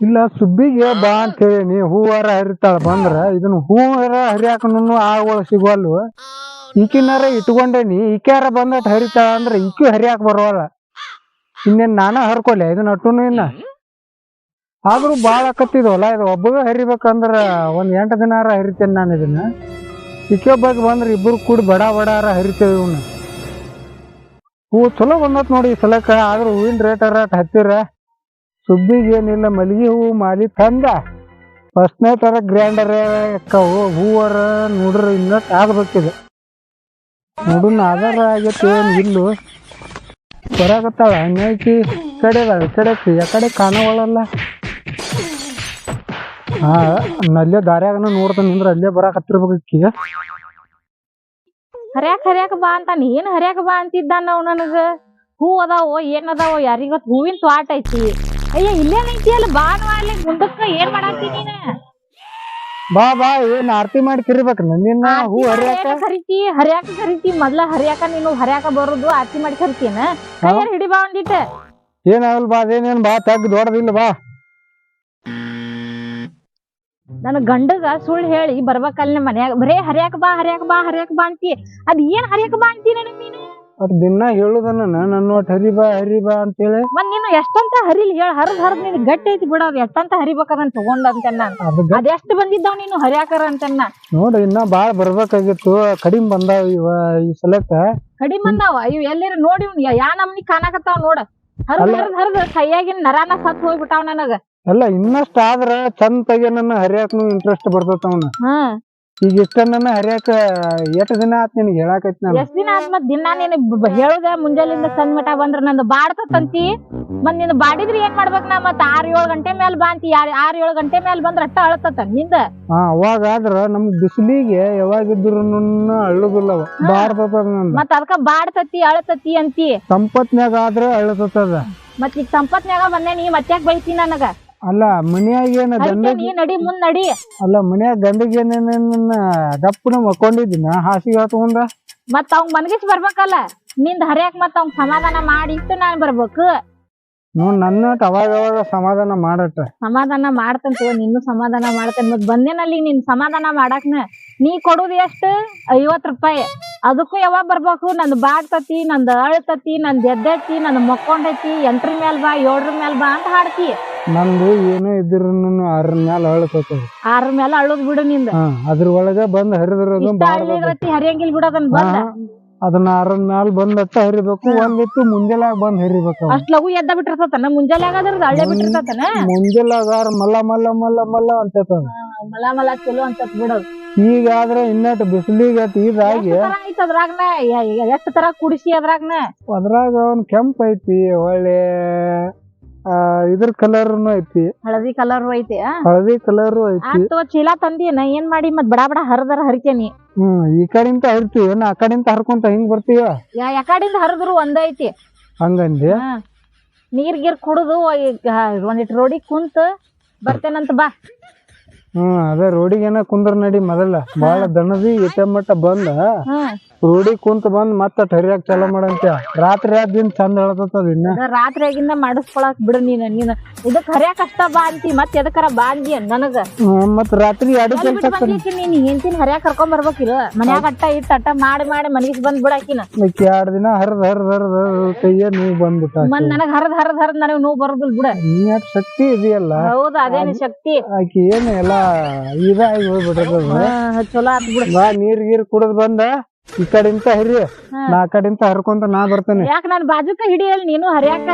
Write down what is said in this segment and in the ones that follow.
ಇಲ್ಲ ಸುಬ್ಬಿಗೆ ಬಾ ಅಂತ ಹೇಳೀನಿ ಹೂವಾರ ಹರಿತಾಳ ಬಂದ್ರ ಇದನ್ನ ಹೂವಾರ ಹರಿಯಾಕನು ಆಳುಗಳು ಸಿಗುವಲ್ವ ಈಕಿನಾರ ಇಟ್ಕೊಂಡೇನಿ ಈಕ್ಯಾರ ಬಂದಟ್ ಹರಿತಾಳ ಅಂದ್ರ ಈಕಿ ಹರಿಯಾಕ ಬರೋಲ್ಲ. ಇನ್ನೇನ್ ನಾನ ಹರ್ಕೊಲೆ ಇದನ್ನ ಅಟ್ಟುನು ಇನ್ನ. ಆದ್ರೂ ಬಾಳ ಆಕತ್ತಿದ್ವಲ್ಲ ಇದು, ಒಬ್ಬಗ ಹರಿಬೇಕಂದ್ರ ಒಂದ್ ಎಂಟು ದಿನಾರ ಹರಿತೇನೆ ನಾನು ಇದನ್ನ. ಈಕೆ ಬಗ್ಗೆ ಬಂದ್ರ ಇಬ್ರು ಕೂಡಿ ಬಡ ಬಡಾರ ಹರಿತೇವೆ ಇವನ್ನ ಹೂ ಚಲೋ ಬಂದತ್ ನೋಡಿ ಈ ಸಲಕ್ಕ, ಆದ್ರೂ ಹೂವಿನ ರೇಟ್ ಅರಾಟ್ ಹತ್ತಿರ. ಸುಬ್ಬಿಗೆ ಏನಿಲ್ಲ ಮಲ್ಲಿಗೆ ಹೂವು ಮಾಲಿ ತಂದ. ಫಸ್ಟ್ನೇ ಥರ ಗ್ರ್ಯಾಂಡರ್ ಅಕ್ಕವು ಹೂವರ ನೋಡ್ರಿ ಇನ್ನಷ್ಟು ಆಗ್ಬೇಕಿದೆ. ನೋಡೋಣ ಆಧಾರ ಆಗೈತಿ ಏನು ಇಲ್ಲು. ಬರಾಕತ್ತಾಳ ಹಂಗಾಗಿ ಕಡೆ ಅದಾಳ ಈ ಕಡೆ ಐತಿ. ಆ ಕಡೆ ಕಾಣವಳಲ್ಲ. ಹಾ ಅಲ್ಲೇ ದಾರ್ಯಾಗನ ನೋಡ್ತಾನೆ ಅಂದ್ರೆ ಅಲ್ಲೇ ಬರಾಕತ್ತಿರ್ಬೇಕು ಹತ್ತಿರ್ಬೇಕೀಗ ಹರ್ಯಾಕ್ ಹರ್ಯಾಕ ಬಾ ಅಂತಾನ, ಏನ್ ಹರ್ಯಾಕ ಬಾ ಅಂತಿದ್ದಾನ ನನಗ? ಹೂ ಅದಾವೋ, ಏನ್ ಅದಾವೋ ಯಾರಿಗೊತ್ ಹೂವಿನ ತ್ವಾಟ ಐತಿ. ಅಯ್ಯ ಇಲ್ಲೇ ಐತಿ ಅಲ್ಲ ಬಾ ಅಲ್ಲಿ ಮುಂದಕ್ಕ ಏನ್ ಮಾಡಾತಿ ನೀನ? ಬಾ ಬಾ ಏನ್ ಆರತಿ ಮಾಡಿ ಕರಿಬೇಕು ನಿನ್ನ ಹೂ ಹರಿಯಾಕ? ಕರಿತಿ ಹರಿಯಾಕ ಕರಿತಿ ಮೊದ್ಲ ಹರಿಯಾಕ ನೀನು ಹರಿಯಾಕ ಬರೋದು ಆರ್ತಿ ಮಾಡಿ ಕರಿತೀನ? ಕೈಯಲ್ಲಿ ಹಿಡಿ ಬಾ ಒಂದಿಟ್ಟ. ಏನಾಗಲ್ ಬಾ ಅದೇನೇನ್ ಬಾ ತಗ್ ದೊಡ್ಡದಿಲ್ಲ ಬಾ. ನನ್ ಗಂಡಗ ಸುಳ್ಳು ಹೇಳಿ ಬರ್ಬೇಕಲ್ಲ ಮನ್ಯಾಗ. ಬರೇ ಹರಿಯಾಕ ಬಾ ಹರಿಯಾಕ ಬಾ ಹರಿಯಾಕ ಬಾ ಅಂತಿ. ಅದ್ ಏನ್ ಹರಿಯಾಕ ಬಾ ಅಂತಿ ನನಗ್ ನೀನು? ಅದ್ ದಿನ ಹೇಳುದನ್ನ ನನ್ನ ಒಟ್ಟು ಹರಿಬಾ ಹರಿಬಾ ಅಂತೇಳಿ. ಮತ್ ನೀನು ಎಷ್ಟಂತ ಹರಿಲಿ ಹೇಳ ಹರದ್ ಹರದ್ ನೀನ್ ಗಟ್ಟಿ ಐತಿ ಬಿಡ ಅದ್ ಎಷ್ಟಂತ ಹರಿಬೇಕದನ್ ತಗೊಂಡ್ ಅಂತನ್ನ ನಾನು. ಅದ್ ಗ- ಅದೆಷ್ಟ್ ಬಂದಿದ್ದಾವ್ ನೀನು ಹರಿಯಾಕರ ಅಂತನ್ನ ನೋಡು ಇನ್ನ ಬಾಳ ಬರ್ಬೇಕಾಗಿತ್ತು ಕಡಿಮ್ ಬಂದಾವ ಇವ ಈ ಸಲಕ್ಕ. ಕಡಿಮ್ ಬಂದಾವ? ಇವ್ ಎಲ್ಲಿರ ನೋಡಿ ಇವ್ನ್ ಯಾ ನಮ್ನಿ ಕಾಣಕತ್ತಾವ ನೋಡ. ಹರದ್ ಅಲ್ಲ. ಹರದ್ ಹರದ್ ಕೈಯಾಗಿನ ನರಾನ ಸತ್ ಹೋಗ್ಬಿಟ್ಟಾವ್ ನನಗ. ಅಲ್ಲ ಇನ್ನಷ್ಟ ಆದ್ರ ಚಂದ ತೆಗೆ ನನ್ನ ಹರಿಯಾಕನು ಇಂಟ್ರೆಸ್ಟ್ ಬರ್ತೈತ ಅವನ. ಹ್ಮ್. ಈಗ ಇಷ್ಟನ್ನ ಹರಿಯಕ ಎಷ್ಟು ದಿನ ಆತ್ ನಿನಗೆ ಹೇಳಾಕೈತಿ ನಾನು? ಎಷ್ಟ್ ದಿನ ಆತ್ ಮತ್ ದಿನ ನೀನ್ ಹೇಳುದ ಮುಂಜಾಲಿಂದ ಸಂಜ್ ಮಟ ಬಂದ್ರ ನಂದು ಬಾಡ್ತಂತಿ ಮತ್ ನಿನ್ ಬಾಡಿದ್ರಿ ಏನ್ ಮಾಡ್ಬೇಕ್ ನಾ ಮತ್ ಆರ್ ಏಳ್ ಗಂಟೆ ಮೇಲ್ ಬಾಂತಿ ಯಾರ್ ಆರ್ ಏಳ್ ಗಂಟೆ ಮೇಲ್ ಬಂದ್ರ ಅಟ್ಟ ಅಳತತ ನಿಂದ. ಹಾ ಅವಾಗ ಆದ್ರ ನಮ್ ಬಿಸಿಲಿಗೆ ಯಾವಾಗಿದ್ರು ಅಳ್ಳುದಿಲ್ಲ ನಂದ. ಮತ್ ಅದಕ್ಕ ಬಾಡ್ತತಿ ಅಳತತಿ ಅಂತಿ. ಸಂಪತ್ನ್ಯಾಗ ಆದ್ರ ಅಳತತದ. ಮತ್ ಈಗ ಸಂಪತ್ನ್ಯಾಗ ಬಂದೇನಿ ಮತ್ತ್ಯಾಕ್ ಬೈತಿ ನನಗ? ಅಲ್ಲ ಮನ್ಯಾಗ ಏನ ಗಂಡ ನೀ ನಡಿ ಮುಂದ್ ನಡಿ. ಅಲ್ಲ ಮನ್ಯಾಗ ಗಂಡಿಗೆ ಏನೇನ ದಪ್ಪನ ಮಕ್ಕೊಂಡಿದ್ದೀನ ಹಾಸಿಗೆ ಹಾಕೊಂಡ ಮತ್ತ ಅವ್ನ್ ಮನ್ಗಿಸ್ ಬರ್ಬೇಕಲ್ಲ? ನಿಂದ್ ಹರ್ಯಾಕ್ ಮತ್ ಅವ್ನ್ ಸಮಾಧಾನ ಮಾಡಿ ಇಟ್ಟು ನಾನ್ ಬರ್ಬೇಕು. ನೋಡ್ ನನ್ನ ಅವಾಗ ಅವಾಗ ಸಮಾಧಾನ ಮಾಡಟ್ಟ. ಸಮಾಧಾನ ಮಾಡ್ತಂತ ನಿನ್ನೂ ಸಮಾಧಾನ ಮಾಡ್ತೇನೆ. ಮತ್ ಬಂದೇನಲ್ಲಿ ನಿನ್ ಸಮಾಧಾನ ಮಾಡಾಕ್ನ? ನೀ ಕೊಡುದ್ ಎಷ್ಟು? ಐವತ್ ರೂಪಾಯಿ. ಅದಕ್ಕೂ ಯಾವಾಗ ಬರ್ಬೇಕು? ನಂದ್ ಬಾಡ್ತತಿ ನಂದ್ ಅಳ್ತತಿ ನಂದ್ ಎದ್ದೈತಿ ನಂದ್ ಮಕ್ಕೊಂಡೈತಿ ಎಂಟ್ರ ಮ್ಯಾಲ್ ಬಾ ಏಳ್ರ ಮ್ಯಾಲ್ ಬಾ ಅಂತ ಹಾಡ್ತಿ. ನಂದು ಏನೋ ಇದ್ರು ಅದ್ರ ಮ್ಯಾಲ ಅಳತದ ಆರ ಮ್ಯಾಲ ಅಳುದ್ ಬಿಡು ನಿಂದ. ಹಾ ಅದ್ರ ಒಳಗ ಬಂದ್ ಹರಿದ್ರದು ಇಷ್ಟ ಹಳ್ಳಿಗತಿ ಹರಿಯಂಗಿಲ್ ಬಿಡು ಅದನ್ ಬಂದ. ಅದನ್ನ ಅದ್ರ ಮ್ಯಾಲ ಅತ್ತ ಹರಿಬೇಕು ಒಂದಿತ್ತು ಮುಂಜಾನೆ ಬಂದ್ ಹರಿಬೇಕು. ಅಷ್ಟ್ ಲಘು ಎದ್ದ ಬಿಟ್ಟಿರ್ತತನ ಮುಂಜಾನೆ ಆಗದ್ರದ್ ಅಳ್ಳೆ ಬಿಟ್ಟಿರ್ತತನ? ಮುಂಜಾಲಾಗಾರ ಮಲ್ಲ ಮಲ್ಲ ಮಲ್ಲ ಮಲ್ಲ ಅಂತೈತದ ಮಲ ಮಲ ಚಲೋ ಅಂತ ಬಿಡೋದು ಈಗ ಆದ್ರೆ ಇನ್ನಟ್ ಬಿಸಿಲಿಗೆ ಇದಾಗಿ ಎಷ್ಟ್ ತರ ಐತ್ ಅದ್ರಾಗ್ನ? ಎಷ್ಟ್ ತರ ಕುಡಿಸಿ ಅದ್ರಾಗ್ನ? ಅದ್ರಾಗ ಒಂದ್ ಕೆಂಪ್ ಐತಿ ಒಳ್ಳೆ ಇದ್ರ ಕಲರ್ನು ಐತಿ. ಹಳದಿ ಕಲರ್ ಐತಿ ಹಳದಿ ಕಲರ್ ಐತಿ. ಆತು ಚೀಲ ತಂದಿನ ಏನ್ ಮಾಡಿ ಮತ್ ಬಡ ಬಡ ಹರದರ ಹರಿತೇನಿ ಹ್ಮ್ ಈ ಕಡೆಯಿಂದ ಹರಿತೀವಿ ನಾ ಆ ಕಡೆಯಿಂದ ಹರ್ಕೊಂತ ಹಿಂಗ್ ಬರ್ತೀವ ಯಾ ಯಾಕಡಿಂದ ಹರಿದ್ರು ಒಂದ ಐತಿ. ಹಂಗಂದಿ. ನೀರ್ ಗೀರ್ ಕುಡುದು ಒಂದಿಟ್ ರೋಡಿ ಕುಂತ ಬರ್ತೇನಂತ ಬಾ. ಹ್ಮ್ ಅದೇ ರೋಡಿಗೇನ ಕುಂದ್ರ ನಡಿ ಮೊದಲ. ಬಾಳ ದಣದಿ ಇಟ್ಟ ಮಟ್ಟ ಬಂದ. ರೋಡಿಗ್ ಕುಂತ ಬಂದ್ ಮತ್ತ ಟರಿಯಾಗ ಚಾಲೂ ಮಾಡಂತ ರಾತ್ರಿ ದಿನ ಚಂದ ಹೇಳತದ ಇನ್ನ? ರಾತ್ರಿ ಆಗಿಂದ ಮಾಡಿಸ್ಕೊಳಕ್ ಬಿಡು ನೀನ್ ನೀನ್ ಇದಕ್ ಹರ್ಯಾಕ್ ಅಷ್ಟ ಬಾ ಅಂತಿ ಮತ್ ಎದಕರ ಬಾ ಅಂದಿ ನನಗ? ಮತ್ ರಾತ್ರಿ ಎರಡು ಕೆಲಸ ನೀನ್ ಹೆಂಡತಿನ ಹರ್ಯಾಕ್ ಕರ್ಕೊಂಡ್ ಬರ್ಬೇಕಿಲ್ಲ ಮನ್ಯಾಗ ಅಟ್ಟ ಇಟ್ಟ ಅಟ್ಟ ಮಾಡಿ ಮಾಡಿ ಮನಿಗ್ ಬಂದ್ ಬಿಡಾಕಿನ ಎರಡ್ ದಿನ ಹರ್ದ್ ಹರ್ದ್ ಹರ್ದ್ ಕೈಯ ನೀವು ಬಂದ್ಬಿಟ್ಟ ಮತ್ ನನಗ್ ಹರದ್ ಹರದ್ ಹರದ್ ನನಗ್ ನೋವು ಬರುದಿಲ್ ಬಿಡ. ನೀ ಶಕ್ತಿ ಇದೆಯಲ್ಲ? ಹೌದು ಅದೇನಿ ಶಕ್ತಿ. ಆಕಿ ಏನು ಎಲ್ಲಾ ಇದಾಗಿ ಹೋಗ್ಬಿಟ್ಟ ಚಲೋ ಆತ್ ಬಿಡ. ಬಾ ನೀರ್ ಗೀರ್ ಕುಡದ್ ಬಂದ. ಈ ಕಡೆಯಿಂದ ಹರಿ ನಾ ಆ ಕಡೆಂತ ಹರ್ಕೊಂತ ನಾ ಬರ್ತೇನೆ. ಯಾಕ ನಾನ್ ಬಾಜುಕ ಹಿಡಿಯಲ್ಲ ನೀನು ಹರಿಯಾಕ?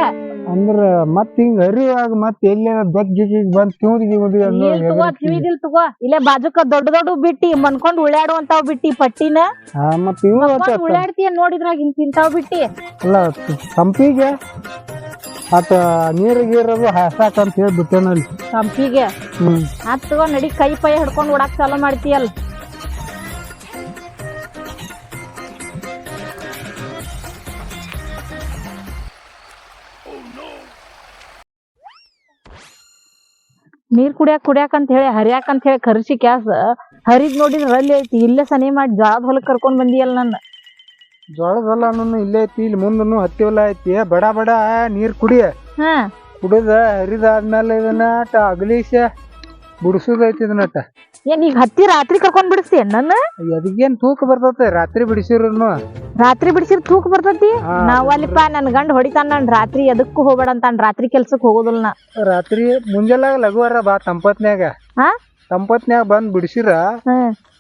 ಅಂದ್ರ ಮತ್ ಹಿಂಗ್ ಹರಿಯಾಗ ಮತ್ ಎಲ್ಲೇನ ದೊಡ್ಡ ಗಿಗಿ ಬಂದ್ ತಿಂದ್ ಅನ್ನೋ ಇಲ್ ತಗೋ ತಗೋ. ಇಲ್ಲೇ ಬಾಜುಕ ದೊಡ್ಡ ದೊಡ್ಡ ಬಿಟ್ಟಿ ಮನ್ಕೊಂಡ್ ಉಳ್ಯಾಡುವಂತಾವ್ ಬಿಟ್ಟಿ ಪಟ್ಟಿನ? ಹಾ ಮತ್ ಇವು ಮನ್ಕೊಂಡ್ ಉಳ್ಳಾಡ್ತೀಯ ನೋಡಿದ್ರಾಗ ಇಂತ ಇಂತಾವ್ ಬಿಟ್ಟಿ? ಅಲ್ಲ ಸಂಪಿಗೆ ಆತ ನೀರ್ ಗೀರದು ಹಾಸಾಕ ಅಂತ ಹೇಳಿ ಬಿಟ್ಟೇನಲ್ಲಿ ಸಂಪಿಗೆ? ಹ್ಮ್. ಆತ್ ತಗೋ ನಡಿ ಕೈ ಪೈ ಹಿಡ್ಕೊಂಡ್ ಓಡಾಕ್ ಚಾಲೂ ಮಾಡ್ತೀಯಲ್. ನೀರ್ ಕುಡಿಯಾಕ್ ಕುಡಿಯಾಕ ಅಂತ ಹೇಳಿ ಹರಿಯಾಕ ಅಂತ ಹೇಳಿ ಕರ್ಸಿ ಕ್ಯಾಸ್ ಹರಿದ್ ನೋಡಿದ್ರ ಅಲ್ಲಿ ಐತಿ. ಇಲ್ಲೇ ಸನಿ ಮಾಡಿ ಜಾಳದ ಹೊಲಕ್ ಕರ್ಕೊಂಡ್ ಬಂದಿಯಲ್ಲ ನನ್ನ. ಜೋಳದ ಅನ್ನೋನು ಇಲ್ಲೇ ಐತಿ ಇಲ್ಲಿ ಮುಂದನು ಹತ್ತಿ ಹೊಲ ಐತಿ. ಬಡ ಬಡ ನೀರ್ ಕುಡಿ. ಹಾ. ಕುಡಿದ ಹರಿದಾದ್ಮೇಲೆ ಇದನ್ನ ಅಗಲೀಸ ಬಿಡಿಸೋದೈತಿ ಇದನ್ನಟ ಏನ್ ಈಗ ಹತ್ತಿ ರಾತ್ರಿ ಕರ್ಕೊಂಡ್ ಬಿಡಿಸ್ತಿ ನನ್ನ ಅದಕ್ಕೇನ್ ತೂಕ ಬರ್ತೈತೆ? ರಾತ್ರಿ ಬಿಡಿಸಿರುನು ರಾತ್ರಿ ಬಿಡಿಸಿರ್ ತೂಕ ಬರ್ತೈತಿ? ನಾವಲ್ಲಿಪ್ಪ ನನ್ ಗಂಡ ಹೊಡಿತಾನ ನನ್ ರಾತ್ರಿ ಎದಕ್ಕೂ ಹೋಗ್ಬೇಡ ಅಂತ ರಾತ್ರಿ ಕೆಲ್ಸಕ್ ಹೋಗೋದಿಲ್ಲ ನಾ ರಾತ್ರಿ ಮುಂಜಾನೆ ಲಘುವಾರ ಬಾ ತಂಪತ್ನ್ಯಾಗ. ಹಾ? ತಂಪತ್ನ್ಯಾಗ ಬಂದ್ ಬಿಡಿಸಿರ.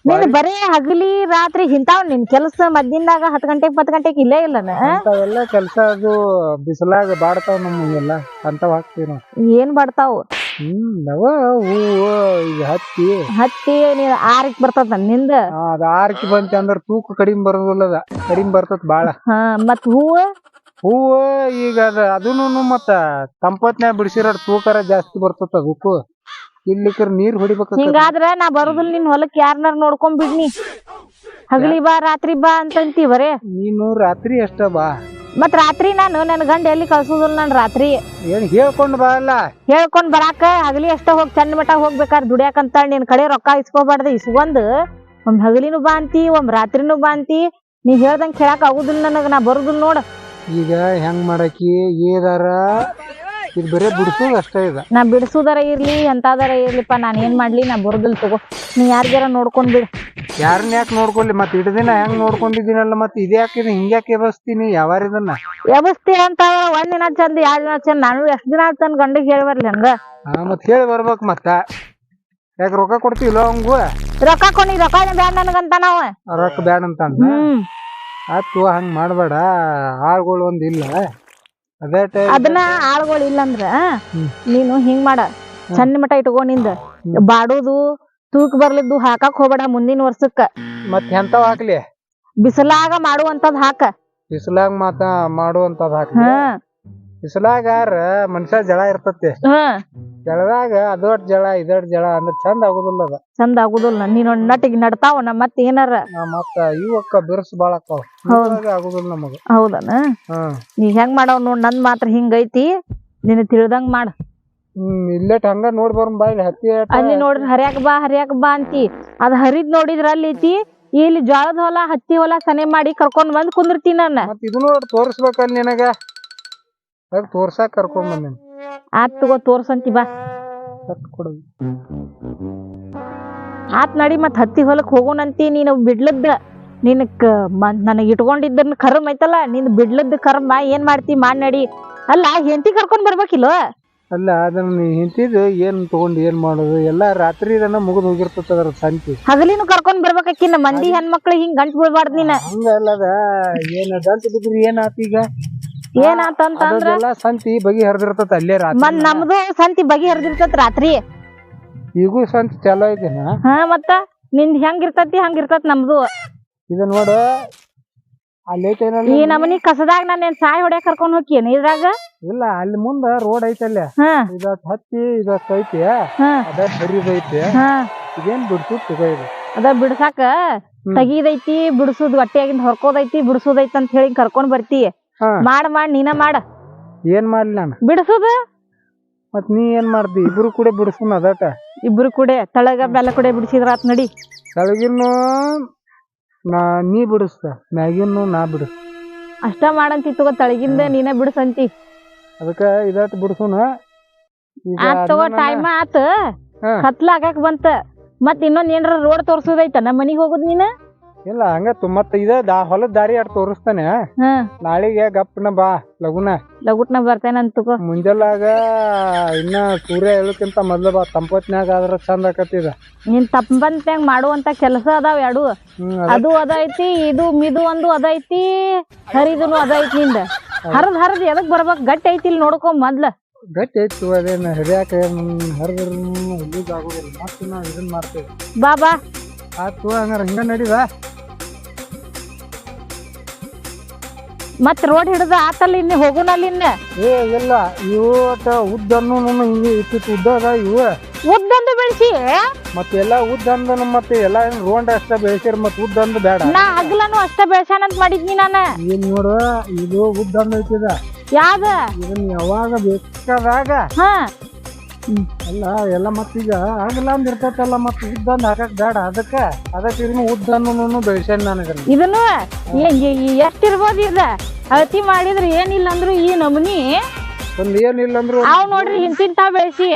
ನೀನ್ ಬರೇ ಹಗಲಿ ರಾತ್ರಿ ಹಿಂತಾವ್ ನಿನ್ ಕೆಲ್ಸ ಮದ್ದಿಂದಾಗ ಹತ್ ಗಂಟೆಗ್ ಪತ್ ಗಂಟೆಗ್ ಇಲ್ಲೇ ಇಲ್ಲ ಅಂತಾವೆಲ್ಲ ಕೆಲ್ಸ ಅದು ಬಿಸಿಲಾಗ ಬಾಡ್ತಾವ ನಮ್ಗೆಲ್ಲ. ಅಂತಾವ್ ಹಾಕ್ತೀವಿ ಏನ್ ಬಡ್ತಾವ್? ಹ್ಮ್ ನವ ಹೂವು ಈಗ ಹತ್ತಿ. ಹತ್ತಿ ನೀನ್ ಆರಿಕ್ ಬರ್ತದ ನಿಂದ? ಆ, ಅದ್ ಆರ್ಕಿ ಬಂತಿ ಅಂದ್ರ ತೂಕ ಕಡಿಮೆ ಬರೋದಿಲ್ಲ ಅದ ಕಡಿಮೆ ಬರ್ತದ ಬಾಳ. ಹಾ ಮತ್ ಹೂವ? ಹೂವು ಈಗ ಅದ ಅದೂನು ಮತ್ತ ತಂಪತ್ನ್ಯಾಗ ಬಿಡಿಸಿರ ತೂಕರ ಜಾಸ್ತಿ ಬರ್ತದ ಅದಕ್ಕೂ. ಇಲ್ಲಿ ನೀರ್ ಹೊಡಿಬೇಕು ಹಿಂಗಾದ್ರ ನಾ ಬರೋದಿಲ್ಲ ನಿನ್ ಹೊಲಕ್ ಯಾರನ್ನಾರ ನೋಡ್ಕೊಂಡ್ ಬಿಡ್ನಿ. ಹಗಲಿ ಬಾ ರಾತ್ರಿ ಬಾ ಅಂತಂತಿ ಬರೇ ನೀನು ರಾತ್ರಿ ಅಷ್ಟ ಬಾ. ಮತ್ ರಾತ್ರಿ ನಾನು ನನ್ನ ಗಂಡ ಎಲ್ಲಿ ಕಳ್ಸೋದಿಲ್ಲ ನಾನು ರಾತ್ರಿ. ಏನ್ ಹೇಳ್ಕೊಂಡ್ ಬರಲ್ಲ ಹೇಳ್ಕೊಂಡ್ ಬರಾಕ ಹಗಲಿ ಅಷ್ಟ ಹೋಗಿ ಚಂದ ಮಠ ಹೋಗ್ಬೇಕಾದ್ರೆ ದುಡಿಯಾಕಂತ ನಿನ್ ಕಡೆ ರೊಕ್ಕ ಇಸ್ಕೋಬಾರ್ದ ಇಸ್ಕೊಂಡ್ ಒಮ್ ಹಗಲಿನೂ ಬಾಂತಿ ಒಮ್ ರಾತ್ರಿನೂ ಬಾಂತಿ ನೀ ಹೇಳ್ದಂಗ್ ಕೇಳಕ್ ಆಗುದಿಲ್ಲ ನನಗ ನಾ ಬರುದಿಲ್ಲ ನೋಡ. ಈಗ ಹೆಂಗ್ ಮಾಡಾಕಿ ಏದಾರ? ಇದು ಬರೇ ಬಿಡಿಸೋದು ಅಷ್ಟೇ ಇದೆ. ನಾ ಬಿಡಿಸೋದಾರ ಇರ್ಲಿ ಎಂತಾದಾರ ಇರ್ಲಿಪ್ಪ ನಾನು ಏನ್ ಮಾಡ್ಲಿ ನಾ ಬರೋದಿಲ್ಲ ತಗೋ. ನೀ ಯಾರಿಗಾರ ನೋಡ್ಕೊಂಡ್ ಬಿಡು. ಯಾರನ್ನ ಯಾಕೆ ನೋಡ್ಕೊಳ್ಳಿ ಮತ್ತೆ ಇಡ ದಿನ ಹೆಂಗ್ ನೋಡ್ಕೊಂಡಿದ್ದೀನಲ್ಲ ಮತ್ತೆ ಇದ್ಯಾಕೆ ಹಿಂಗೆ ಯಾಕೆ ಎಬಸ್ತೀನಿ? ಯಾವಾರ ಇದನ್ನ? ವ್ಯವಸ್ಥೆ ಅಂತ ಒಂದ್ ದಿನ ಚಂದ ಎರಡ್ ದಿನ ಚಂದ ನಾನು ಎಷ್ಟ್ ದಿನ ಆಯ್ತು ನನ್ ಗಂಡಿಗೆ ಹೇಳಿ ಬರ್ಲಿ ಹಂಗ. ಹಾ ಮತ್ತೆ ಹೇಳಿ ಬರ್ಬೇಕು ಮತ್ತ. ಯಾಕೆ ರೊಕ್ಕ ಕೊಡ್ತೀವಿಲ್ಲ ಅವಂಗು ರೊಕ್ಕ ಕೊನಿ ರೊಕ್ಕ ಬ್ಯಾಡ ನನಗಂತ ನಾವ? ರೊಕ್ಕ ಬ್ಯಾಡ ಅಂತ ಹ್ಮ್. ಆತು ಹಂಗ್ ಮಾಡ್ಬೇಡ ಆಳ್ಗಳು ಒಂದ್ ಇಲ್ಲ. ಅದನ್ನ ಆಳ್ಗಳು ಇಲ್ಲಂದ್ರ. ನೀನು ಹಿಂಗ್ ಮಾಡ. ಸಣ್ಣ ಮಟ ಇಟ್ಕೋ ನಿಂದ. ಬಾಡುದು ತೂಕ ಬರ್ಲಿದ್ದು ಹಾಕಕ್ ಹೋಗ್ಬೇಡ ಮುಂದಿನ ವರ್ಷಕ್ಕ. ಮತ್ತೆ ಎಂತಾವ್ ಹಾಕ್ಲಿ? ಬಿಸಿಲಾಗ ಮಾಡುವಂತದ್ ಹಾಕ. ಬಿಸಿಲಾಗ ಮಾತ ಮಾಡುವಂತದ್ ಹಾಕ ಬಿಸಿಲಾಗ ಬಿಸಿಲಾಗಾರ ಮನುಷ್ಯ ಜಳ ಇರ್ತತಿ. ಜಳದಾಗ ಅದೊಟ್ ಜಳ ಇದೊಟ್ ಜಳ ಅಂದ್ರೆ ಚಂದ ಆಗುದಿಲ್ಲ ಅದ. ಚಂದ ಆಗುದಿಲ್ಲ. ನೀನು ನಟಿಗೆ ನಡ್ತಾವ ನಮ್ಮ ಮತ್ ಏನಾರ? ನಾ ಮತ್ತ ಇವಕ್ಕ ಬಿರುಸು ಬಾಳ ಆಗುದಿಲ್ಲ ನಮಗ. ಹೌದನ? ಹ್ಮ್ ನೀ ಹೆಂಗ್ ಮಾಡವ್ ನೋಡ್ ನಂದ್ ಮಾತ್ರ ಹಿಂಗೈತಿ ನಿನ್ ತಿಳ್ದಂಗ್ ಮಾಡ. ಹ್ಮ್ ಇಲ್ಲೇಟ್ ಹಂಗ ನೋಡ್ ಬರ್ ಹತ್ತಿ ಏಟ ಅಲ್ಲಿ ನೋಡಿದ್ರ ಹರ್ಯಾಕ್ ಬಾ ಹರ್ಯಾಕ್ ಬಾ ಅಂತಿ. ಅದ್ ಹರಿದ್ ನೋಡಿದ್ರ ಅಲ್ಲಿ ಐತಿ ಇಲ್ಲಿ ಜ್ವಾಳದ ಹೊಲ ಹತ್ತಿ ಹೊಲ ಸನೆ ಮಾಡಿ ಕರ್ಕೊಂಡ್ ಬಂದ್ ಕುಂದಿರ್ತೀನಿ ನನ್ನ ಮತ್ ಇದನ್ನು ತೋರ್ಸ್ಬೇಕಲ್ಲ ನಿನಗ. ಅದ್ ತೋರ್ಸಾಕ್ ಕರ್ಕೊಂಡ್ ಬಂದೇನಿ. ಆತ್ ತಗೋ ತೋರ್ಸಂತಿ ಬಾ. ಕೊಡು. ಆತ್ ನಡಿ ಮತ್ತೆ ಹತ್ತಿ ಹೊಲಕ್ ಹೋಗೋಣಂತಿ ನೀನು ಬಿಡ್ಲದ್ದ. ನಿನ್ ನನಗೆ ಇಟ್ಕೊಂಡಿದ್ದನ್ನ ಕರ್ಮ ಐತಲ್ಲ ನಿನ್ ಬಿಡ್ಲದ್ದ ಕರ್ಮ ಏನ್ ಮಾಡ್ತಿ ಮಾಡ್ ನಡಿ. ಅಲ್ಲ ಹೆಂಡತಿ ಕರ್ಕೊಂಡ್ ಬರ್ಬೇಕಿಲ್ಲ? ಅಲ್ಲ ಅದನ್ನ ನೀ ಹಿಂತಿದ್ ಏನ್ ತಗೊಂಡ್ ಏನ್ ಮಾಡೋದು ಎಲ್ಲಾ ರಾತ್ರಿ ಇದನ್ನ ಮುಗಿದ್ ಹೋಗಿರ್ತದ ಅದ್ರ ಸಂತಿ. ಹಗಲಿನೂ ಕರ್ಕೊಂಡ್ ಬರ್ಬೇಕಿನ್ನ ಮಂದಿ ಹೆಣ್ಮಕ್ಳಿಗೆ ಹಿಂಗ್ ಗಂಟ್ ಬಿಡ್ಬಾರ್ದು ನೀನ್. ಹಂಗಲ್ಲದ ಏನು ದಂತ ಬಿದ್ರಿ ಏನಾತ ಈಗ? ಏನಾತಂತ ಅಂದ್ರ ಅದೆಲ್ಲ ಸಂತಿ ಬಗೆ ಹರಿದಿರ್ತದ ಅಲ್ಲೇ ರಾತ್ರಿ. ಮತ್ ನಮ್ದು ಸಂತಿ ಬಗೆ ಹರಿದಿರ್ತತ್ ರಾತ್ರಿ. ಈಗೂ ಸಂತಿ ಚಲೋ ಐತಿ ಹಾ ಮತ್ತ ನಿಂದ್ ಹೆಂಗ್ ಇರ್ತತಿ ಹಂಗ್ ಇರ್ತತ್ ನಮ್ದು. ಇದ ನೋಡು ಅಲ್ಲಿ ಐತೇನಲ್ಲ ಈ ನಮನಿ ಕಸದಾಗ ನಾನು ಏನ್ ಸಾಯಿ ಹೊಡ್ಯಾಕ್ ಕರ್ಕೊಂಡ್ ಹೋಗ್ಯೇನ್ ಇದ್ರಾಗ? ಇಲ್ಲ ಅಲ್ಲಿ ಮುಂದ ರೋಡ್ ಐತೆ ಹಾ. ಇದತ್ ಹತ್ತಿ ಇದತ್ ಐತಿ ಹಾ. ಅದ ಹರಿದೈತಿ ಹಾ. ಇದೇನ್ ಬಿಡ್ತು ಇದು. ಅದ ಬಿಡ್ಸಾಕ ತಗಿದೈತಿ ಬಿಡ್ಸುದ್ ಹೊಟ್ಟೆಯಾಗಿಂದ ಹೊರ್ಕೋದೈತಿ ಬಿಡ್ಸುದೈತಿ ಅಂತ ಹೇಳಿ ಕರ್ಕೊಂಡ್ ಬರ್ತಿ. ಹಾ. ಮಾಡ್ ಮಾಡ್ ನೀನ ಮಾಡ. ಏನ್ ಮಾಡ್ಲಿ ನಾನು? ಬಿಡ್ಸುದ? ಮತ್ ನೀ ಏನ್ ಮಾಡ್ದಿ? ಇಬ್ರು ಕೂಡ ಬಿಡಿಸ್ಕೊನ ಅದಟ? ಇಬ್ರು ಕೂಡೆ ತಳಗ ಬೆಲ್ಲ ಕೂಡೆ ಬಿಡಿಸಿದ್ರ ಆತ್ ನಡಿ. ಕೆಳಗಿನ್ನು ನಾ ನೀ ಬಿಡಿಸ್ತ ಮ್ಯಾಗಿನ್ನು ನಾ ಬಿಡಿಸ್ ಅಷ್ಟ ಮಾಡಂತಿ ತಗೋ ತಳಗಿಂದ ನೀನ ಬಿಡಿಸಂತಿ. ಅದಕ್ಕ ಇದಟ್ ಬಿಡಿಸೋಣ. ಆತ್ ತಗೋ ಟೈಮ್ ಆತ. ಹಾ. ಕತ್ಲ ಆಗಾಕ್ ಬಂತ. ಮತ್ ಇನ್ನೊಂದ್ ಏನಾರ ರೋಡ್ ತೋರ್ಸೋದೈತ ನಮ್ಮ ಮನಿಗ್ ಹೋಗುದ್ ನೀನ? ಇಲ್ಲ ಹಂಗ ತುಂಬತ್ ಮತ್ತ ಇದ ದಾ ಹೊಲದ ದಾರಿ ಅಟ್ ತೋರಿಸ್ತಾನೆ. ಹಾ. ನಾಳಿಗೆ ಗಪ್ಪನ ಬಾ ಲಗುನ. ಲಗುಟ್ನ ಬರ್ತೇನೆ ತಗೋ. ಮುಂಜಾಲಾಗ ಇನ್ನ ಸೂರ್ಯ ಹೇಳಕ್ಕಿಂತ ಮೊದ್ಲು ಬಾ ತಂಪತ್ನ್ಯಾಗ ಆದ್ರ ಚಂದ ಆಕತಿ ಇದ. ನೀನ್ ತಪ್ಪಂತ್ಯಾಗ ಮಾಡುವಂತ ಕೆಲಸ ಅದಾವ ಎರಡು ಹ್ಮ್ ಅದು ಅದೈತಿ ಇದು ಮಿದು ಒಂದು ಅದೈತಿ ಹರಿದುನು ಅದೈತಿ ನಿಂದ. ಹರದ್ ಹರದ್ ಎದಕ್ ಬರ್ಬೇಕ್? ಗಟ್ಟಿ ಐತಿ ಇಲ್ಲಿ ನೋಡ್ಕೊ ಮೊದ್ಲ. ಗಟ್ಟಿ ಐತು ಅದೇನ ಹರಿಯಾಕ ಹರಿದ್ರ ಯೂಸ್ ಆಗೋದಿಲ್ಲ. ಮತ್ತೆ ನಾವು ಇದನ್ ಮಾಡ್ತೇವೆ. ಬಾ ಬಾ. ಆತು ಹಂಗಾರ ಹಿಂಗ ನಡಿದ? ಮತ್ ರೋಡ್ ಹಿಡಿದ ಆತಲ್ಲ ಇನ್ನು ಹೋಗುನಲ್ಲಿ ಇನ್ನ. ಏ ಇಲ್ಲ. ಇವು ಒಟ್ಟ ಉದ್ದನ್ನು ಹಿಂಗೆ ಇಟ್ಟಿತ್ತು ಉದ್ದ ಅದ ಇವು. ಉದ್ದಂದು ಬೆಳೆಸಿ ಮತ್ತೆ ಎಲ್ಲಾ ಉದ್ದಂದನು ಮತ್ತೆ ಎಲ್ಲ ಏನು ರೋಂಡ್ ಅಷ್ಟ ಬೆಳೆಸಿರ ಮತ್ತೆ ಉದ್ದಂದು ಬೇಡ. ನಾ ಹಗ್ಲನು ಅಷ್ಟ ಬೆಳ್ಸಾನಂತ ಮಾಡಿದ್ನಿ ನಾನ. ಏನ್ ನೋಡು ಇದು ಉದ್ದಂದು ಐತಿದ ಯಾವ್ದ? ಇದನ್ನ ಯಾವಾಗ ಬೇಕಾದಾಗ ಹಾ. ಅಲ್ಲ ಎಲ್ಲ ಮತ್ತೀಗ ಆಗಲ್ಲ ಅಂದ್ ಇರ್ತೈತಲ್ಲ ಮತ್ ಉದ್ದ ಅಂದ್ ಹಾಕಕ್ ಬೇಡ. ಅದಕ್ಕ ಅದಕ್ಕೆ ಇದನ್ನ ಉದ್ದ ಅನ್ನೋನು ಬೆಳೆಸೇನ್ ನನಗಲ್ಲಿ. ಇದನ್ನು ಎಷ್ಟಿರ್ಬೋದು ಇದ? ಅಳತಿ ಮಾಡಿದ್ರ ಏನಿಲ್ಲ ಅಂದ್ರು ಈ ನಮನಿ ಒಂದ್ ಏನಿಲ್ಲ ಅಂದ್ರು ಅವ್ ನೋಡ್ರಿ ಇಂತಿಂತ ಬೆಳ್ಸಿ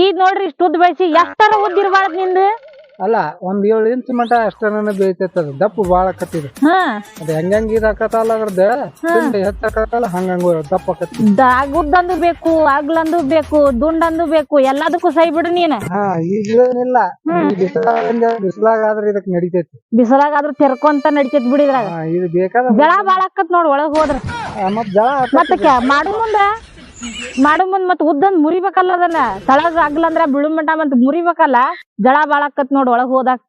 ಈಗ ನೋಡ್ರಿ ಇಷ್ಟು ಉದ್ದ ಬೆಳ್ಸಿ ಎಷ್ಟರ ಉದ್ದ ಇರ್ಬಾರ್ದ್ ನಿಂದು? ಅಲ್ಲ ಒಂದ್ ಏಳು ಇಂಚ್ ಮಟ ಅಷ್ಟನ ಬೇಯ್ತೈತ ಅದು. ದಪ್ಪ ಬಾಳ ಆಕತ್ತಿದ. ಹಾ. ಅದ್ ಹೆಂಗ್ ಇದಾಕತ್ತಲ್ಲ ಅದ್ರದ್ದು? ಹೆಚ್ಚಾಕತ್ತಲ್ಲ ಹಂಗಂಗ ದಪ್ಪ ಆಕತಿ ದಾಗುದ್ದಂದು ಬೇಕು ಅಗ್ಲಂದು ಬೇಕು ದುಂಡಂದು ಬೇಕು ಎಲ್ಲದಕ್ಕೂ ಸೈ ಬಿಡು ನೀನ್. ಹಾ ಈಗ ಏನಿಲ್ಲ ಬಿಸಿಲಾಗ ಆದ್ರ ಇದಕ್ ನಡಿತೈತಿ. ಬಿಸಿಲಾಗಾದ್ರೂ ತೆರ್ಕೊಂತ ನಡಿತೈತಿ ಬಿಡಿದ್ರಾಗ ಇದು ಬೇಕಾದ ಜಳ ಬಾಳ ಆಕತ್ ನೋಡ್ ಒಳಗ್ ಹೋದ್ರ. ಮತ್ ಜಳ ಮತ್ತ ಮಾಡು ಮುಂದ. ಮಾಡು ಮುಂದ್ ಮತ್ ಉದ್ದಂದ್ ಮುರಿಬೇಕಲ್ಲ ಅದನ್ನ. ತಳಗ ಆಗ್ಲಂದ್ರ ಬಿಳು ಮಟ ಮತ್ ಮುರಿಬೇಕಲ್ಲ. ಜಳ ಬಾಳಾಕತ್ ನೋಡ್ ಒಳಗ್ ಹೋದಾಗ.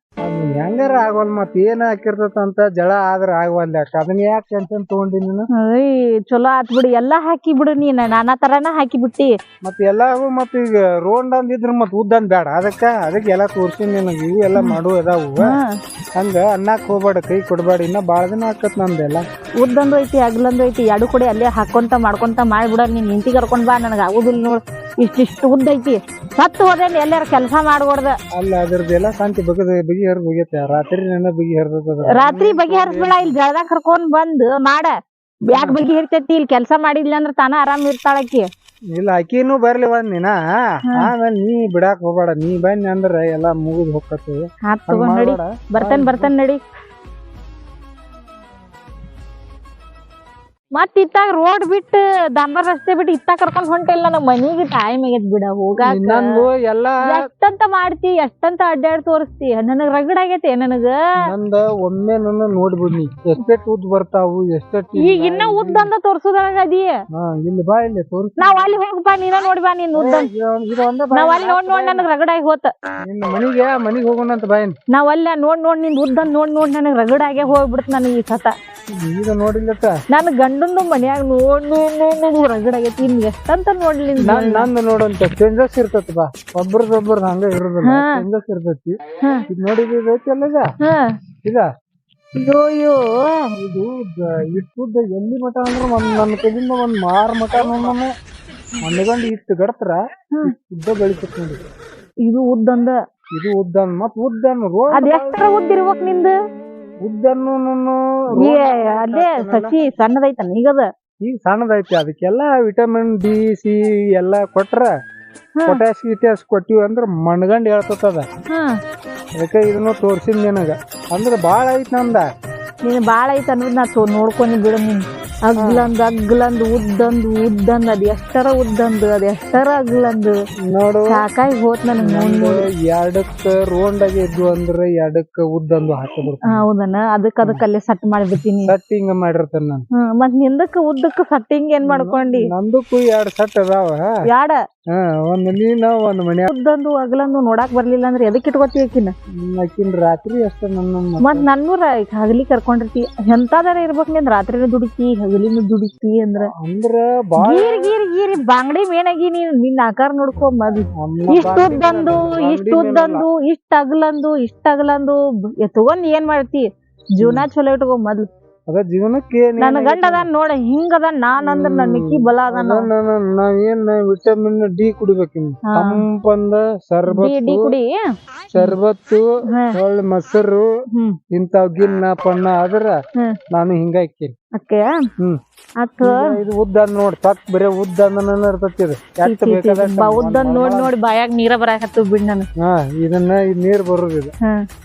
ಹೆಂಗಾರ ಆಗವಲ್ ಮತ್? ಏನ್ ಹಾಕಿರ್ತೈತ ಅಂತ ಜಳ ಆದ್ರ ಆಗವಲ್ ಅಷ್ಟ ಅದನ್ನ ಯಾಕೆ ಟೆನ್ಷನ್ ತಗೊಂಡಿ ನೀನು? ಅಯ್ಯ್ ಚಲೋ ಆತ್ ಬಿಡು. ಎಲ್ಲಾ ಹಾಕಿ ಬಿಡು ನೀನ್. ನಾನಾ ತರಾನ ಹಾಕಿ ಬಿಟ್ಟಿ. ಮತ್ ಎಲ್ಲವೂ ಮತ್ ಈಗ ರೋಂಡ್ ಅಂದಿದ್ರ ಮತ್ ಉದ್ದನ್ ಬೇಡ ಅದಕ್ಕ ಅದಕ್ಕೆ ಎಲ್ಲಾ ತೋರ್ಸಿನಿ ನಿನಗೆ. ಇವು ಎಲ್ಲಾ ಮಾಡು ಅದಾವು. ಹಂಗ ಅನ್ನಕ್ ಹೋಗ್ಬೇಡ ಕೈ ಕೊಡ್ಬೇಡ. ಇನ್ನ ಬಾಳ ದಿನ ಆಕತ್ ನಮ್ದೆಲ್ಲ ಉದ್ದಂದು ಐತಿ ಅಗ್ಲಂದು ಐತಿ. ಎರಡು ಕೂಡ ಅಲ್ಲೇ ಹಾಕೊಂತ ಮಾಡ್ಕೊಂತ ಮಾಡ್ಬಿಡ. ನೀನ್ ನಿಂತಿ ಕರ್ಕೊಂಡ್ ಬಾ. ನನಗ ಆಗುದಿಲ್ಲ ನೋಡ್. ಇಷ್ಟಿಷ್ಟು ಉದ್ದ ಐತಿ. ಸತ್ತು ಹೋದೇನ್ ಎಲ್ಲಾರ ಕೆಲಸ ಮಾಡ್ಕೊಡ್ದ. ಅಲ್ಲ ಅದ್ರದ್ದೆಲ್ಲ ಶಾಂತಿ ಬಗ್ಗದ ಬಿಗಿ ಹರಿದ್ ಹೋಗೈತೆ ರಾತ್ರಿ ನನ್ನ ಬಿಗಿ ಹರಿದ ರಾತ್ರಿ ಬಗೆಹರಿಸ್ಬೇಡ ಇಲ್ಲಿ ಜಳದ ಕರ್ಕೊಂಡ್ ಬಂದ್ ಮಾಡ. ಯಾಕ್ ಬಗೆಹರಿತೈತಿ ಇಲ್ಲಿ ಕೆಲಸ ಮಾಡಿದ್ಲ ಅಂದ್ರೆ ತಾನ ಆರಾಮ್ ಇರ್ತಾಳಕ್ಕಿ ಇಲ್ಲ ಆಕಿನೂ ಬರ್ಲಿ ಒಂದ್ ದಿನ. ಆಮೇಲೆ ನೀ ಬಿಡಾಕ್ ಹೋಗ್ಬೇಡ. ನೀ ಬನ್ನಿ ಅಂದ್ರ ಎಲ್ಲಾ ಮುಗಿದ್ ಹೋಗ್ತೀವಿ ಬರ್ತೇನ್ ಬರ್ತೇನ್ ನಡಿ. ಮತ್ ಇತ್ತಾಗ ರೋಡ್ ಬಿಟ್ಟು ದಾಂಬರ್ ರಸ್ತೆ ಬಿಟ್ಟು ಇತ್ತ ಕರ್ಕೊಂಡ್ ಹೊಂಟಿಲ್ಲ ನನಗ್ ಮನಿಗೆ ಟೈಮ್ ಆಗೈತ್ ಬಿಡ ಹೋಗಾಕ. ಎಲ್ಲ ಎಷ್ಟಂತ ಮಾಡ್ತಿ ಎಷ್ಟಂತ ಅಡ್ಡಾಡ್ ತೋರಿಸ್ತಿ ನನಗ್ ರಗಡ್ ಆಗೈತೆ ನನಗ? ನಂದ ಒಮ್ಮೆ ನನ್ನ ನೋಡ್ಬಿಡ್ನಿ ಎಷ್ಟೆಟ್ ಉದ್ದ ಬರ್ತಾವು ಎಷ್ಟೆಟ್ ಈಗ ಇನ್ನ ಉದ್ದಂದ ತೋರ್ಸುದ್ರಾಗ ಅದಿ ಹಾ ಇಲ್ಲಿ ಬಾ ಇಲ್ಲಿ ತೋರ್ಸ. ನಾವ್ ಅಲ್ಲಿ ಹೋಗ್ಬಾ ನೀನ ನೋಡಿ ಬಾ ನೀನ್ ಉದ್ದ. ಇದು ಒಂದ ನಾವ್ ಅಲ್ಲಿ ನೋಡ್ ನೋಡ್ ನನಗ್ ರಗಡಾಗಿ ಹೋತ. ನಿನ್ನ ಮನಿಗೆ ಮನಿಗೆ ಹೋಗೋಣ ಅಂತ ಬಾಯ್ ನಾವ್ ಅಲ್ಲ ನೋಡ್ ನೋಡ್ ನಿನ್ ಉದ್ದಂದ್ ನೋಡ್ ನೋಡ್ ನನಗ್ ರಗಡಾಗೆ ಹೋಗ್ಬಿಡ್ತ ನನಗ್ ಈ ಸತ. ಈಗ ನೋಡಿಲ್ಲತ್ತ ನನ್ ಗಂಡಂದು ಮನ್ಯಾಗ ನೋಡ್ ನೋಡ್ ನೋಡ್ ನೋಡ್ ರಗಡಾಗೈತಿ. ಇನ್ ಎಷ್ಟಂತ ನೋಡ್ಲಿ ನಂದು ನೋಡಂತ ಚೇಂಜಸ್ ಇರ್ತೈತಿ ಬಾ. ಒಬ್ರದ್ ಒಬ್ರದ್ ಹಂಗ ಇರೋದಿಲ್ಲ. ಚೇಂಜಸ್ ಇರ್ತತಿ. ಇದ್ ನೋಡಿದ ಐತಲ್ಲ ಈಗ? ಹಾ. ಇದ ಇಟ್ಟುದ್ದ ಎಲ್ಲಿ ಮಠ ಅಂದ್ರ ಒಂದ್ ನನ್ನ ಕೈಯಿಂದ ಒಂದ್ ಮಾರ್ ಮಠ ನನ್ನ ಮಣ್ಣಗಂಡ್ ಇಟ್ಟು ಗಡತ್ರ ಉದ್ದ ಬೆಳಿತತ್ ನೋಡಿ. ಇದು ಉದ್ದಂದ. ಇದು ಉದ್ದ ಮತ್ ಉದ್ದನ್ ರೋಡ್ ಅದ್ ಎಷ್ಟರ ಉದ್ದ ನಿಂದು ನಿಂದ? ಉದ್ದನ್ನು ಏ, ಅಲ್ಲೇ ಸಸಿ ಸಣ್ಣದೈತಲ್ಲ ಈಗದ ಈಗ ಸಣ್ಣದೈತಿ ಅದಕ್ಕೆಲ್ಲ ವಿಟಮಿನ್ ಡಿ ಸಿ ಎಲ್ಲ ಕೊಟ್ರ ಹ್ಮ್. ಗಿಟ್ಯಾಸ್ ಕೊಟ್ಟಿವಿ ಅಂದ್ರ ಮಣ್ಗಂಡ್ ಹೇಳ್ತದ ಹಾ. ಅದಕ್ಕೆ ಇದನ್ನು ತೋರ್ಸಿದ್ ನಿನಗ. ಅಂದ್ರ ಬಾಳ ಐತ್ ನಂದ. ನೀನು ಬಾಳ ಐತ ಅನ್ನೋದ್ ನಾ ತೋ ಬಿಡ ಬಿಡು ನೀನ್. ಅಗ್ಲಂದ್ ಅಗ್ಲಂದ್ ಉದ್ದಂದ್ ಉದ್ದಂದ್ ಅದ್ ಎಷ್ಟರ ಉದ್ದಂದ್ ಅದ್ ಎಷ್ಟರ ಅಗ್ಲಂದ್. ನೋಡು. ಸಾಕಾಗಿ ಹೋತ್ ನನಗ್ ಎರಡಕ್ಕ ರೋಂಡ್ ಆಗಿ ಇದ್ವು ಅಂದ್ರ ಎರಡಕ್ಕ ಉದ್ದಂದು ಹಾಕಿದ್ರು ಹೌದನ? ಅದಕ್ಕ ಅದಕ್ಕ ಅಲ್ಲೇ ಸಟ್ ಮಾಡ್ಬಿಟ್ಟಿನಿ ಸಟ್ಟಿಂಗ್ ಹಿಂಗ ಮಾಡಿರ್ತೇನೆ ನಾನು. ಹ್ಮ್ ಮತ್ ನಿಂದಕ್ ಉದ್ದಕ್ ಸಟ್ಟಿಂಗ್ ಏನ್ ಮಾಡ್ಕೊಂಡಿ? ನಂದಕ್ಕೂ ಎರಡ್ ಸಟ್ ಅದಾವ. ಯಾಡ? ಹಾ ಒಂದ್ ನೀನ ಒಂದ್ ಉದ್ದಂದು ಅಗ್ಲಂದು ನೋಡಾಕ್ ಬರ್ಲಿಲ್ಲ ಅಂದ್ರೆ ಎದಕ್ ಇಟ್ಕೋತಿ ಆಕಿನ? ಆಕಿನ್ ರಾತ್ರಿ ಅಷ್ಟ ನನ್ನ ಮತ್ ಹಗಲಿ ಕರ್ಕೊಂಡಿರ್ತಿ. ಎಂತಾದಾರ ಇರ್ಬೇಕು ನೀನ್ ರಾತ್ರಿನೂ ದುಡಿತಿ ಹಗಲಿನೂ ದುಡಿತಿ ಅಂದ್ರ. ಅಂದ್ರ ಬಾಳ ಗೀರ್ ಗೀರ್ ಗೀರಿ ಬಾಂಗಡಿ ಮೇನಾಗಿ ನೀನ್ ನಿನ್ನ ಆಕಾರ ನೋಡ್ಕೊ ಇಷ್ಟು ಅಮ್ಮ ಇಷ್ಟ ಉದ್ದಂದು ಇಷ್ಟ ಉದ್ದಂದು ಇಷ್ಟ ಅಗಲಂದು ಇಷ್ಟ ಅಗಲಂದು ತಗೊಂಡ್ ಏನ್ ಮಾಡ್ತಿ? ಜೀವನ ಚಲೋ ಇಟ್ಕೊ ಮೊದ್ಲು. ಅದ ಜೀವನಕ್ಕೆ ನನ್ನ ನನ್ ಗಂಡ ಅದ ನೋಡ ಹಿಂಗ ಅದ ನಾನ್ ಅಂದ್ರ ನನ್ ನಿಕ್ಕಿ ಬಲ ಅದಾನ ನಾವೇನ್ ವಿಟಮಿನ್ ಡಿ ಕುಡಿಬೇಕು. ತಂಪಂದ ಸರ್ಬತ್ತು ಕುಡಿ. ಶರ್ಬತ್ತು ಹಾ. ಹೊಳ್ಳಿ ಮೊಸರು ಇಂತಾವ್ ಗಿನ್ನ ಪನ್ನ ಆದ್ರ ನಾನು ಹಿಂಗ ಹಾಕೇನಿ ಅಕ್ಕೆ ಹ್ಮ್ ಅಕ್ಕ ಇದು ಉದ್ದ ನೋಡ್ ತಕ್ ಬರೇ ಉದ್ದ ಅಂದನ ಇರ್ತೈತಿ ಇದು. ಎಷ್ಟ್ ಬೇಕಾದಷ್ಟು ಉದ್ದನ್ ನೋಡಿ ನೋಡಿ ಬಾಯಾಗ ನೀರ ಬರಾಕತ್ತು ಬಿಡ್ ನನ್ ಹಾ ಇದನ್ನ ಈ ನೀರ್ ಬರೋದು ಇದು.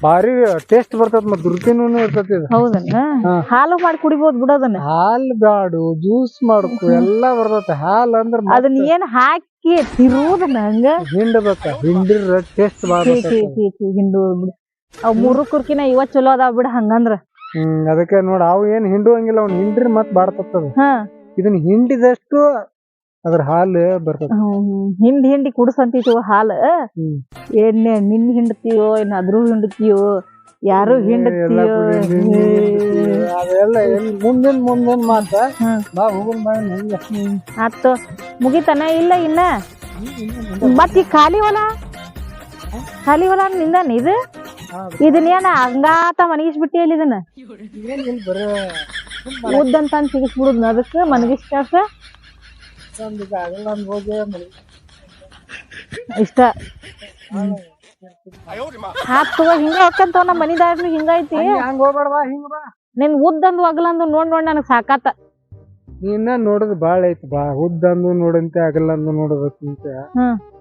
ಬಾರಿ ಭಾರಿ ಟೇಸ್ಟ್ ಬರ್ತದ ಮತ್ತೆ ರುಚಿನೂ ಇರ್ತತಿ ಇದು. ಹೌದನ ಹಾಲು ಮಾಡಿ ಕುಡಿಬಹುದು ಬಿಡೋದನ್ನ ಹಾಲು ಬ್ಯಾಡು ಜ್ಯೂಸ್ ಮಾಡ್ಕೊ ಎಲ್ಲಾ ಬರ್ತತ್ತೆ ಹಾಲು ಅಂದ್ರ ಅದನ್ನ ಏನ್ ಹಾಕಿ ತಿರುವುದನ್ನ ಹಂಗ? ಹಿಂಡಬೇಕ. ಹಿಂಡಿರ ಟೇಸ್ಟ್ ಬರ್ತೈತಿ. ಛೀ, ಹಿಂಡು ಅವ್ ಮೂರು ಕುರ್ಕಿನ ಇವತ್ ಚಲೋ ಅದಾವ ಬಿಡ ಹಂಗಂದ್ರ. ಹ್ಮ್ ಅದಕ್ಕೆ ನೋಡ ಅವು ಏನ್ ಹಿಂಡುವಂಗಿಲ್ಲ ಅವ್ನ ಹಿಂಡ್ರಿ ಮತ್ ಬಾಡ್ತದ ಇದನ್ ಇದನ್ನ ಹಿಂಡಿದಷ್ಟು ಅದ್ರ ಹಾಲು ಬರ್ತದ. ಹಿಂಡ್ ಹಿಂಡಿ ಕುಡ್ಸಂತೀವ ಹಾಲು. ಹ್ಮ್. ಎಣ್ಣೆ ನಿನ್ ಹಿಂಡ್ತೀಯೋ ಏನ್ ಅದ್ರೂ ಹಿಂಡ್ತೀಯೋ ಯಾರು ಹಿಂಡ್ತೀಯೋ? ಅದೆಲ್ಲ ಮುಂದಿನ ಮುಂದಿನ ಮಾತ. ಹ್ಮ್. ಬಾ ಹೋಗೋಣ ಬಾ ನಂಗೆ ಆತು. ಮುಗಿತನ ಇಲ್ಲ ಇನ್ನ? ಮತ್ ಈ ಖಾಲಿ ಹೊಲ? ಖಾಲಿ ಹೊಲ ನಿಂದಾನ ಇದು? ಇದನ್ನೇನ ಹಂಗಾತ ಮನಗಿಸ್ಬಿಟ್ಟಿಯಲ್ಲ ಇದನ್ನ? ಏನಿಲ್ಲ ಬರೇ ಉದ್ದಂತ ಸಿಗಿಸ್ಬಿಡುದ್ ಅದಕ್ಕೆ ಮನಗಿಸ್ಕಾಸ ಮನೆ- ಇಷ್ಟ. ಹಾತ್ ತಗೋ ಹಿಂಗ ಹೊಕ್ಕಂತ ನಮ್ಮ ಮನಿದಾರ್ನು ಹಿಂಗೈತಿ. ಹಂಗ್ ಹೋಗ್ಬೇಡ ಬಾ ಹಿಂಗ ಬಾ ನಿನ್ ಉದ್ದಂದು ಅಗಲಂದು ನೋಡ್ ನೋಡ್ ನನಗ್ ಸಾಕಾತ ನೀನ ನೋಡುದು ಬಾಳ ಐತಿ ಬಾ. ಉದ್ದಂದು ನೋಡಂತೆ ಅಗಲಂದು ಹ್ಮ್.